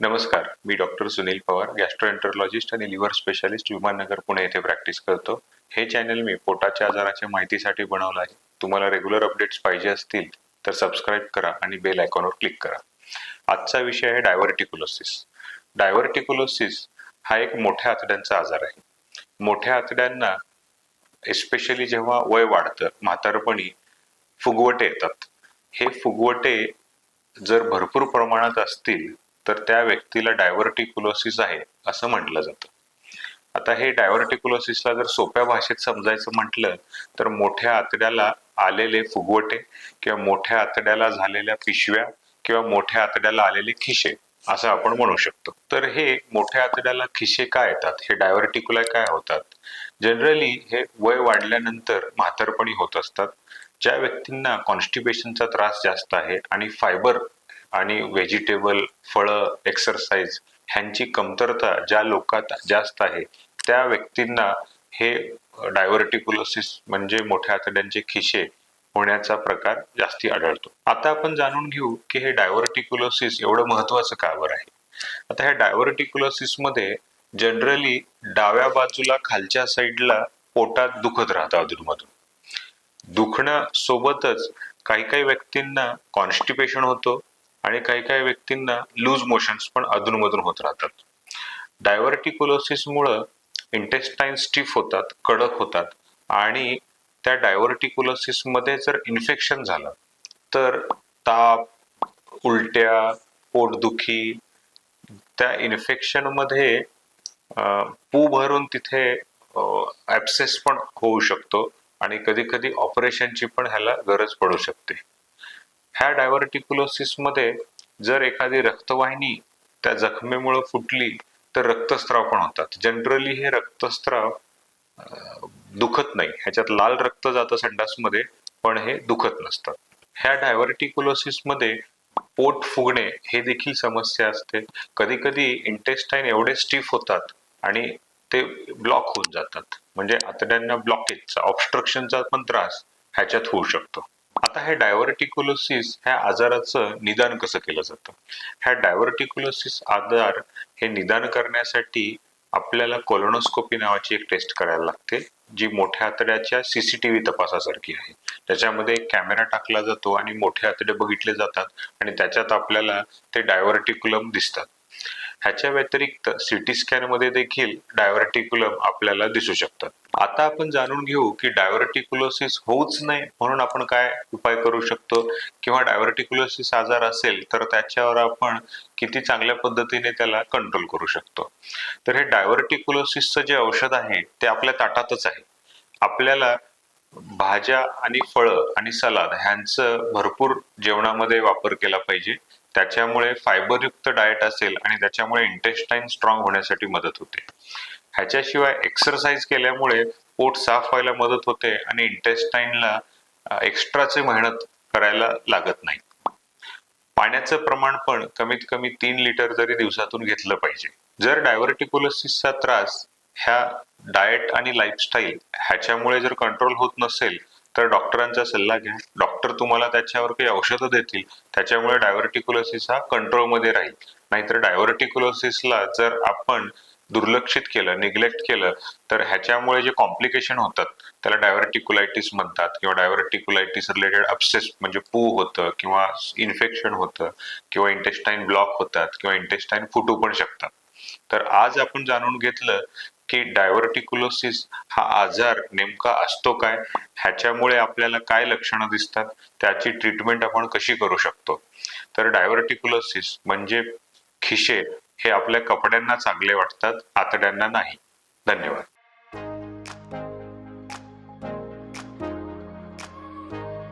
नमस्कार मी doctor Sunil Pawar gastroenterologist आणि लिव्हर स्पेशालिस्ट विमाननगर पुणे येथे प्रॅक्टिस करतो. हे चॅनल मी पोटाच्या आजाराच्या माहितीसाठी बनवलं आहे. तुम्हाला रेग्युलर अपडेट्स पाहिजे असतील तर सबस्क्राईब करा आणि बेल आयकॉनवर क्लिक करा. आजचा विषय आहे डायव्हर्टिक्युलोसिस डायव्हर्टिक्युलोसिस हा एक मोठ्या आतड्यांचा आजार आहे. मोठ्या आतड्यांना एस्पेशली जेव्हा वय वाढतं म्हातारपणी फुगवटे येतात. हे फुगवटे जर भरपूर प्रमाणात असतील तर त्या व्यक्तीला डायव्हर्टिक्युलोसिस आहे असं म्हटलं जातं. आता हे डायव्हर्टिक्युलोसिसला जर सोप्या भाषेत समजायचं म्हटलं तर मोठ्या आतड्याला आलेले फुगवटे किंवा मोठ्या आतड्याला झालेल्या पिशव्या किंवा मोठ्या आतड्याला आलेले खिशे असं आपण म्हणू शकतो. तर हे मोठ्या आतड्याला खिशे काय येतात? हे डायव्हर्टिक्युलाय काय होतात? जनरली हे वय वाढल्यानंतर म्हातारपणी होत असतात. ज्या व्यक्तींना कॉन्स्टिपेशनचा त्रास जास्त आहे आणि फायबर आणि व्हेजिटेबल फळं एक्सरसाइज ह्यांची कमतरता ज्या लोकात जास्त आहे त्या व्यक्तींना हे डायव्हर्टिक्युलोसिस म्हणजे मोठ्या आतड्यांचे खिशे होण्याचा प्रकार जास्ती आढळतो. आता आपण जाणून घेऊ की हे डायव्हर्टिक्युलोसिस एवढं महत्वाचं का बरं आहे? आता ह्या डायव्हर्टिक्युलोसिसमध्ये जनरली डाव्या बाजूला खालच्या साईडला पोटात दुखत राहतं अधूनमधून. दुखण्यासोबतच सोबतच काही काही व्यक्तींना कॉन्स्टिपेशन होतो आणि काही काही व्यक्तींना लूज मोशन्स पण अधूनमधून होत राहतात. डायव्हर्टिक्युलोसिसमुळं इंटेस्टाईन स्टिफ होतात कडक होतात आणि त्या डायव्हर्टिक्युलोसिसमध्ये जर इन्फेक्शन झालं तर ताप उलट्या पोटदुखी त्या इन्फेक्शनमध्ये पू भरून तिथे ऍब्सेस पण होऊ शकतो आणि कधी कधी ऑपरेशनची पण ह्याला गरज पडू शकते. ह्या डायव्हर्टिक्युलोसिसमध्ये जर एखादी रक्तवाहिनी त्या जखमेमुळे फुटली तर रक्तस्राव पण होतात. जनरली हे रक्तस्राव दुखत नाही. ह्याच्यात लाल रक्त जातं संडासमध्ये पण हे दुखत नसतं. ह्या डायव्हर्टिक्युलोसिसमध्ये पोट फुगणे हे देखील समस्या असते. कधी कधी इंटेस्टाईन एवढे स्टिफ होतात आणि ते ब्लॉक होऊन जातात. म्हणजे आतड्यांना ब्लॉकेजचा ऑबस्ट्रक्शनचा पण त्रास ह्याच्यात होऊ शकतो. आता हे डायव्हर्टिक्युलोसिस ह्या आजाराचं निदान कसं केलं जातं? ह्या डायव्हर्टिक्युलोसिस आजार हे निदान करण्यासाठी आपल्याला कोलोनोस्कोपी नावाची एक टेस्ट करायला लागते जी मोठ्या आतड्याच्या सीसीटीव्ही तपासासारखी आहे. त्याच्यामध्ये एक कॅमेरा टाकला जातो आणि मोठे आतडे बघितले जातात आणि त्याच्यात आपल्याला ते डायव्हर्टिक्युलम दिसतात. ह्याच्या व्यतिरिक्त सिटी स्कॅनमध्ये देखील डायव्हर्टिक्युलम आपल्याला दिसू शकतात आता आपण जाणून घेऊ की डायव्हर्टिक्युलोसिस होऊच नाही म्हणून आपण काय उपाय करू शकतो? किंवा डायव्हर्टिक्युलोसिस आजार असेल तर त्याच्यावर आपण किती चांगल्या पद्धतीने त्याला कंट्रोल करू शकतो? तर हे डायव्हर्टिक्युलोसिसचं जे औषध आहे ते आपल्या ताटातच आहे. आपल्याला भाज्या आणि फळं आणि सलाद ह्यांचं भरपूर जेवणामध्ये वापर केला पाहिजे. त्याच्यामुळे फायबरयुक्त डाएट असेल आणि त्याच्यामुळे इंटेस्टाईन स्ट्रॉंग होण्यासाठी मदत होते. ह्याच्याशिवाय एक्सरसाइज केल्यामुळे पोट साफ व्हायला मदत होते आणि इंटेस्टाईनला एक्स्ट्राचे मेहनत करायला लागत नाही. पाण्याचं प्रमाण पण कमीत कमी तीन लिटर तरी दिवसातून घेतलं पाहिजे. जर डायव्हर्टिक्युलोसिसचा त्रास ह्या डाएट आणि लाईफस्टाईल ह्याच्यामुळे जर कंट्रोल होत नसेल तर डॉक्टरांचा सल्ला घ्या. डॉक्टर तुम्हाला त्याच्यावर काही औषधं देतील त्याच्यामुळे डायव्हर्टिक्युलोसिस हा कंट्रोलमध्ये राहील. नाहीतर डायव्हर्टिक्युलोसिसला जर आपण दुर्लक्षित केलं निग्लेक्ट केलं तर ह्याच्यामुळे जे कॉम्प्लिकेशन होतात त्याला डायव्हर्टिक्युलायटिस म्हणतात किंवा डायव्हर्टिक्युलायटिस रिलेटेड अपसेस म्हणजे पू होतं किंवा इन्फेक्शन होतं किंवा इंटेस्टाईन ब्लॉक होतात किंवा इंटेस्टाईन फुटू पण शकतात. तर आज आपण जाणून घेतलं की डायव्हर्टिक्युलोसिस हा आजार नेमका असतो काय? ह्याच्यामुळे आपल्याला काय लक्षणं दिसतात? त्याची ट्रीटमेंट आपण कशी करू शकतो? तर डायव्हर्टिक्युलोसिस म्हणजे खिशे हे आपल्या कपड्यांना चांगले वाटतात आतड्यांना नाही. धन्यवाद.